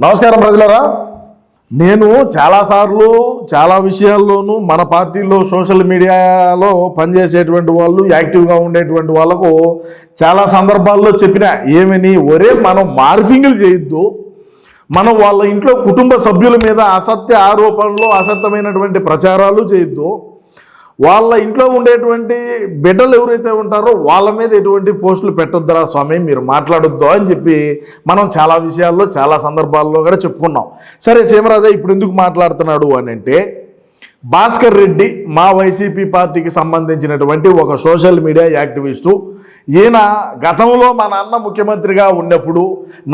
నమస్కారం ప్రజలరా. నేను చాలాసార్లు చాలా విషయాల్లోనూ మన పార్టీలో సోషల్ మీడియాలో పనిచేసేటువంటి వాళ్ళు యాక్టివ్గా ఉండేటువంటి వాళ్ళకు చాలా సందర్భాల్లో చెప్పిన ఏమని? ఒరే మనం మార్ఫింగ్లు చేయొద్దు. మనం వాళ్ళ ఇంట్లో కుటుంబ సభ్యుల మీద అసత్య ఆరోపణలు అసత్యమైనటువంటి ప్రచారాలు చేయొద్దు. వాళ్ళ ఇంట్లో ఉండేటువంటి బిడ్డలు ఎవరైతే ఉంటారో వాళ్ళ మీద ఎటువంటి పోస్టులు పెట్టొద్దురా స్వామి మీరు మాట్లాడొద్దు అని చెప్పి మనం చాలా విషయాల్లో చాలా సందర్భాల్లో కూడా చెప్పుకున్నాం. సరే సీమరాజా ఇప్పుడు ఎందుకు మాట్లాడుతున్నాడు అని అంటే భాస్కర్ రెడ్డి మా వైసీపీ పార్టీకి సంబంధించినటువంటి ఒక సోషల్ మీడియా యాక్టివిస్టు. ఈయన గతంలో మా నాన్న ముఖ్యమంత్రిగా ఉన్నప్పుడు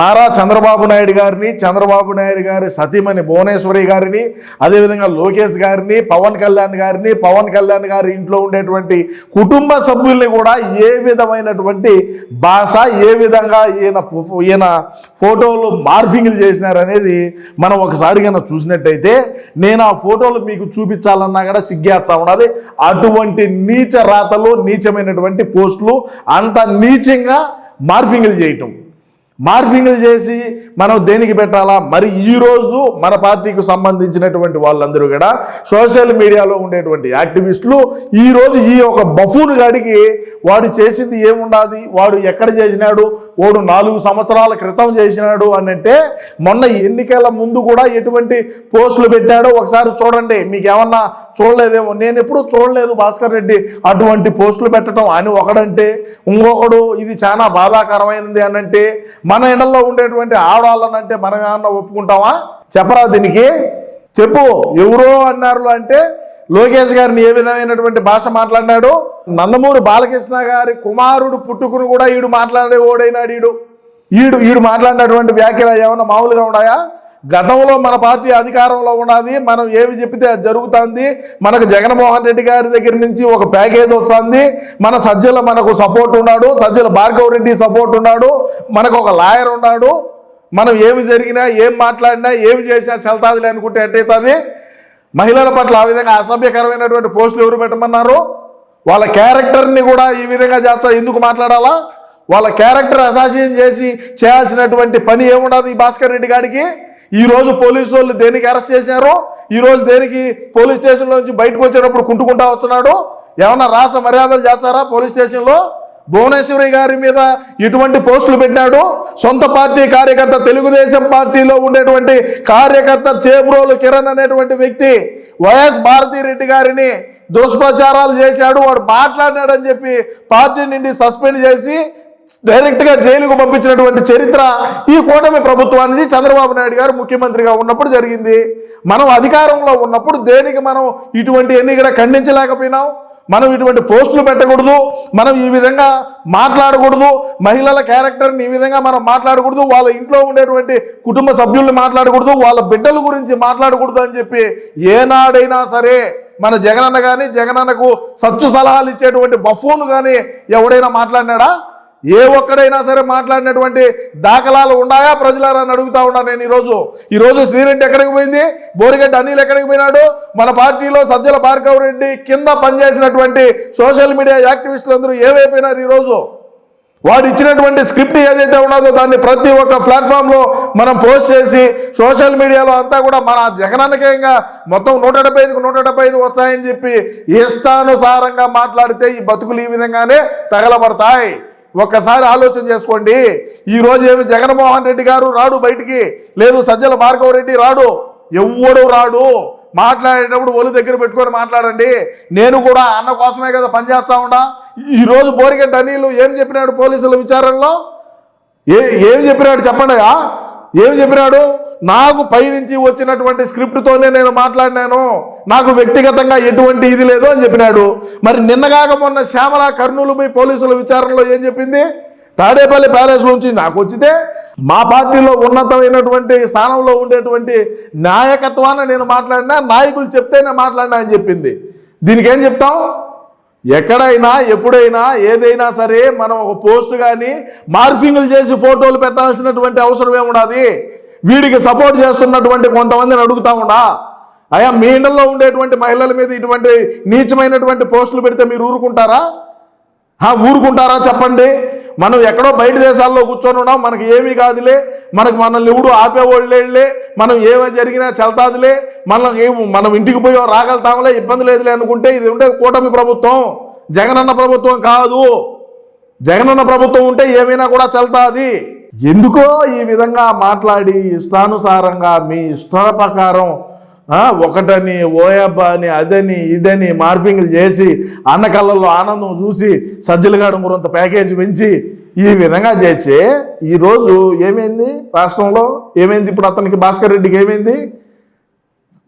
నారా చంద్రబాబు నాయుడు గారిని చంద్రబాబు నాయుడు గారి సతీమణి భువనేశ్వరి గారిని అదేవిధంగా లోకేష్ గారిని పవన్ కళ్యాణ్ గారిని పవన్ కళ్యాణ్ గారి ఇంట్లో ఉండేటువంటి కుటుంబ సభ్యుల్ని కూడా ఏ విధమైనటువంటి భాష ఏ విధంగా ఈయన ఈయన ఫోటోలు మార్ఫింగ్లు చేసినారనేది మనం ఒకసారి కన్నా చూసినట్టయితే నేను ఆ ఫోటోలు మీకు చూపి చూపించాలన్నా కూడా సిగ్గేస్తా ఉన్నది. అటువంటి నీచ రాతలు నీచమైనటువంటి పోస్టులు అంత నీచంగా మార్ఫింగ్లు చేయటం. మార్ఫింగ్లు చేసి మనం దేనికి పెట్టాలా? మరి ఈరోజు మన పార్టీకి సంబంధించినటువంటి వాళ్ళందరూ కూడా సోషల్ మీడియాలో ఉండేటువంటి యాక్టివిస్టులు ఈరోజు ఈ ఒక బఫూన్ గడికి వాడు చేసింది ఏముండాది? వాడు ఎక్కడ చేసినాడు? వాడు నాలుగు సంవత్సరాల క్రితం చేసినాడు అని అంటే మొన్న ఎన్నికల ముందు కూడా ఎటువంటి పోస్టులు పెట్టాడో ఒకసారి చూడండి. మీకు ఏమన్నా చూడలేదేమో. నేను ఎప్పుడూ చూడలేదు భాస్కర్ రెడ్డి అటువంటి పోస్టులు పెట్టడం. అని ఒకడంటే ఇంకొకడు ఇది చాలా బాధాకరమైనది అని అంటే మన ఇళ్ళలో ఉండేటువంటి ఆడవాళ్ళనంటే మనం ఏమన్నా ఒప్పుకుంటామా? చెప్పరా దీనికి? చెప్పు. ఎవరో అన్నారు అంటే లోకేష్ గారిని ఏ విధమైనటువంటి భాష మాట్లాడినాడు? నందమూరి బాలకృష్ణ గారి కుమారుడు పుట్టుకుని కూడా ఈడు మాట్లాడే ఓడైనాడు ఈడు. ఈడు ఈడు మాట్లాడినటువంటి వ్యాఖ్యలు ఏమైనా మామూలుగా ఉన్నాయా? గతంలో మన పార్టీ అధికారంలో ఉన్నది మనం ఏమి చెప్పితే అది జరుగుతుంది. మనకు జగన్మోహన్ రెడ్డి గారి దగ్గర నుంచి ఒక ప్యాకేజ్ వస్తుంది. మన సజ్జల మనకు సపోర్ట్ ఉన్నాడు సజ్జల భార్గవ్ రెడ్డి సపోర్ట్ ఉన్నాడు మనకు ఒక లాయర్ ఉన్నాడు. మనం ఏమి జరిగినా ఏం మాట్లాడినా ఏమి చేసినా చల్తాదిలే అనుకుంటే ఎట్టయితుంది మహిళల పట్ల ఆ విధంగా అసభ్యకరమైనటువంటి పోస్టులు ఎవరు పెట్టమన్నారు? వాళ్ళ క్యారెక్టర్ని కూడా ఈ విధంగా చేస్తా ఎందుకు మాట్లాడాలా? వాళ్ళ క్యారెక్టర్ అసాసిన్ చేసి చేయాల్సినటువంటి పని ఏముండదు ఈ భాస్కర్ రెడ్డి గారికి? ఈరోజు పోలీసు వాళ్ళు దేనికి అరెస్ట్ చేశారు ఈరోజు దేనికి పోలీస్ స్టేషన్లో నుంచి బయటకు వచ్చేటప్పుడు కుంటుకుంటా వస్తున్నాడు ఏమన్నా రాచ మర్యాదలు చేస్తారా పోలీస్ స్టేషన్లో భువనేశ్వరి గారి మీద ఇటువంటి పోస్టులు పెట్టినాడు. సొంత పార్టీ కార్యకర్త తెలుగుదేశం పార్టీలో ఉండేటువంటి కార్యకర్త చేబ్రోలు కిరణ్ అనేటువంటి వ్యక్తి వైఎస్ భారతిరెడ్డి గారిని దుష్ప్రచారాలు చేశాడు. వాడు మాట్లాడినాడని చెప్పి పార్టీ నుండి సస్పెండ్ చేసి డైరెక్ట్గా జైలుకు పంపించినటువంటి చరిత్ర ఈ కూటమి ప్రభుత్వానికి చంద్రబాబు నాయుడు గారు ముఖ్యమంత్రిగా ఉన్నప్పుడు జరిగింది. మనం అధికారంలో ఉన్నప్పుడు దేనికి మనం ఇటువంటి ఎన్ని కూడా ఖండించలేకపోయినాం? మనం ఇటువంటి పోస్టులు పెట్టకూడదు. మనం ఈ విధంగా మాట్లాడకూడదు. మహిళల క్యారెక్టర్ని ఈ విధంగా మనం మాట్లాడకూడదు. వాళ్ళ ఇంట్లో ఉండేటువంటి కుటుంబ సభ్యుల్ని మాట్లాడకూడదు. వాళ్ళ బిడ్డల గురించి మాట్లాడకూడదు అని చెప్పి ఏనాడైనా సరే మన జగనన్న కానీ జగనన్నకు సచ్చు సలహాలు ఇచ్చేటువంటి బఫోను కానీ ఎవడైనా మాట్లాడినాడా? ఏ ఒక్కడైనా సరే మాట్లాడినటువంటి దాఖలాలు ఉన్నాయా? ప్రజలారా అని అడుగుతా ఉన్నా నేను ఈరోజు. ఈరోజు శ్రీరెడ్డి ఎక్కడికి పోయింది? బోరిగడ్డ అనిల్ ఎక్కడికి పోయినాడు? మన పార్టీలో సజ్జల భార్గవ్ రెడ్డి కింద పనిచేసినటువంటి సోషల్ మీడియా యాక్టివిస్టులందరూ ఏమైపోయినారు ఈరోజు? వాడు ఇచ్చినటువంటి స్క్రిప్ట్ ఏదైతే ఉన్నదో దాన్ని ప్రతి ఒక్క ప్లాట్ఫామ్లో మనం పోస్ట్ చేసి సోషల్ మీడియాలో అంతా కూడా మన జగనానికంగా మొత్తం నూట డెబ్బై ఐదుకు నూట డెబ్బై ఐదు వచ్చాయని చెప్పి ఇష్టానుసారంగా మాట్లాడితే ఈ బతుకులు ఈ విధంగానే తగలబడతాయి. ఒక్కసారి ఆలోచన చేసుకోండి. ఈరోజు ఏమి జగన్మోహన్ రెడ్డి గారు రాడు బయటికి? లేదు సజ్జల భార్గవ రెడ్డి రాడు. ఎవడు రాడు. మాట్లాడేటప్పుడు ఒళ్ళు దగ్గర పెట్టుకొని మాట్లాడండి. నేను కూడా అన్న కోసమే కదా పనిచేస్తా ఉండా ఈరోజు బోరిగడ్డ అనిలు ఏం చెప్పినాడు పోలీసుల విచారణలో? ఏ ఏం చెప్పినాడు చెప్పండి ఏమి ఏం చెప్పినాడు? నాకు పైనుంచి వచ్చినటువంటి స్క్రిప్ట్తోనే నేను మాట్లాడినాను. నాకు వ్యక్తిగతంగా ఎటువంటి ఇది లేదు అని చెప్పినాడు. మరి నిన్నగాక మొన్న శ్యామల కర్నూలు పోయి పోలీసుల విచారణలో ఏం చెప్పింది? తాడేపల్లి ప్యాలెస్ నుంచి నాకు వచ్చితే మా పార్టీలో ఉన్నతమైనటువంటి స్థానంలో ఉండేటువంటి నాయకత్వాన్ని నేను మాట్లాడినా నాయకులు చెప్తేనే మాట్లాడినా అని చెప్పింది. దీనికి ఏం చెప్తాం? ఎక్కడైనా ఎప్పుడైనా ఏదైనా సరే మనం ఒక పోస్ట్ కానీ మార్ఫింగ్లు చేసి ఫోటోలు పెట్టాల్సినటువంటి అవసరం ఏముండదు? వీడికి సపోర్ట్ చేస్తున్నటువంటి కొంతమందిని అడుగుతా ఉండా అయ్యా మీ ఇండల్లో ఉండేటువంటి మహిళల మీద ఇటువంటి నీచమైనటువంటి పోస్టులు పెడితే మీరు ఊరుకుంటారా? ఆ, ఊరుకుంటారా చెప్పండి. మనం ఎక్కడో బయట దేశాల్లో కూర్చొని ఉన్నాం మనకి ఏమీ కాదులే. మనకు మనల్ని ఎవడు ఆపేవాళ్ళేళ్ళే. మనం ఏమీ జరిగినా చల్తాదులే. మనం మనం ఇంటికి పోయో రాగలుగుతాంలే ఇబ్బంది లేదులే అనుకుంటే ఇది ఉంటే కూటమి ప్రభుత్వం. జగనన్న ప్రభుత్వం కాదు. జగనన్న ప్రభుత్వం ఉంటే ఏమైనా కూడా చల్తాది. ఎందుకో ఈ విధంగా మాట్లాడి ఇష్టానుసారంగా మీ ఇష్ట ప్రకారం ఒకటని ఓయబ్బ అని అదని ఇదని మార్పింగ్లు చేసి అన్న కళ్ళల్లో ఆనందం చూసి సజ్జలగాడు కొంత ప్యాకేజ్ పెంచి ఈ విధంగా చేసి ఈరోజు ఏమైంది రాష్ట్రంలో? ఏమైంది ఇప్పుడు అతనికి భాస్కర్ రెడ్డికి ఏమైంది?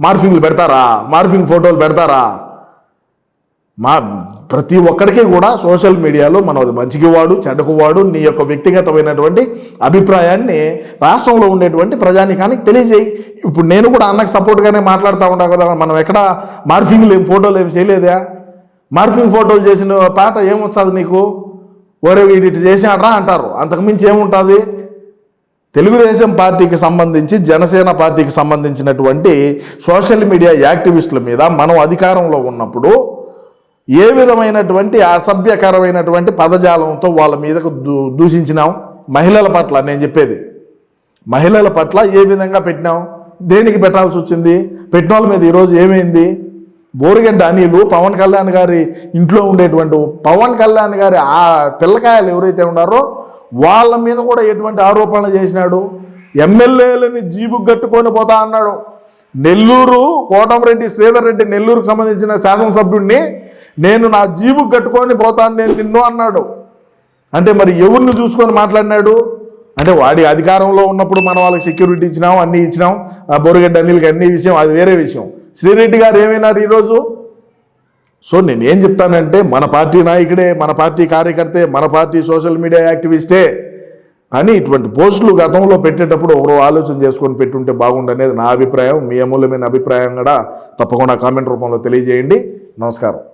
మార్ఫింగ్లు పెడతారా? మార్ఫింగ్ ఫోటోలు పెడతారా? మా ప్రతి ఒక్కరికి కూడా సోషల్ మీడియాలో మనం అది మంచికి వాడు చెడ్డకు వాడు నీ యొక్క వ్యక్తిగతమైనటువంటి అభిప్రాయాన్ని రాష్ట్రంలో ఉండేటువంటి ప్రజానికానికి తెలియజేయి. ఇప్పుడు నేను కూడా అన్నకు సపోర్ట్గానే మాట్లాడుతూ ఉంటాను కదా మనం ఎక్కడ మార్ఫింగ్లు ఏం ఫోటోలు ఏం చేయలేదా? మార్ఫింగ్ ఫోటోలు చేసిన పాట ఏమొస్తుంది నీకు? ఒరే వీడి చేసినాడ్రా అంటారు. అంతకుమించి ఏముంటుంది? తెలుగుదేశం పార్టీకి సంబంధించి జనసేన పార్టీకి సంబంధించినటువంటి సోషల్ మీడియా యాక్టివిస్టుల మీద మనం అధికారంలో ఉన్నప్పుడు ఏ విధమైనటువంటి అసభ్యకరమైనటువంటి పదజాలంతో వాళ్ళ మీదకు దూ దూషించినాం? మహిళల పట్ల నేను చెప్పేది. మహిళల పట్ల ఏ విధంగా పెట్టినాం? దేనికి పెట్టాల్సి వచ్చింది? పెట్రోల్ మీద ఈరోజు ఏమైంది? బోరిగడ్డ అనిలు పవన్ కళ్యాణ్ గారి ఇంట్లో ఉండేటువంటి పవన్ కళ్యాణ్ గారి ఆ పిల్లకాయలు ఎవరైతే ఉన్నారో వాళ్ళ మీద కూడా ఎటువంటి ఆరోపణలు చేసినాడు? ఎమ్మెల్యేలని జీబు కట్టుకొని పోతా అన్నాడు. నెల్లూరు కోటంరెడ్డి శ్రీధర్ రెడ్డి నెల్లూరుకు సంబంధించిన శాసనసభ్యుడిని నేను నా జీబు కట్టుకొని పోతాను నేను నిన్ను అన్నాడు. అంటే మరి ఎవరిని చూసుకొని మాట్లాడినాడు? అంటే వాడి అధికారంలో ఉన్నప్పుడు మనం వాళ్ళకి సెక్యూరిటీ ఇచ్చినాం అన్నీ ఇచ్చినాం. ఆ బొరుగడ్డ అన్నిలకి అన్ని విషయం అది వేరే విషయం. శ్రీరెడ్డి గారు ఏమైనారు ఈరోజు? సో నేనేం చెప్తానంటే మన పార్టీ నాయకుడే మన పార్టీ కార్యకర్తే మన పార్టీ సోషల్ మీడియా యాక్టివిస్టే అని ఇటువంటి పోస్టులు గతంలో పెట్టేటప్పుడు ఒకరు ఆలోచన చేసుకొని పెట్టుంటే బాగుండనేది నా అభిప్రాయం. మీ అమూల్యమైన అభిప్రాయం కూడా తప్పకుండా కామెంట్ రూపంలో తెలియజేయండి. నమస్కారం.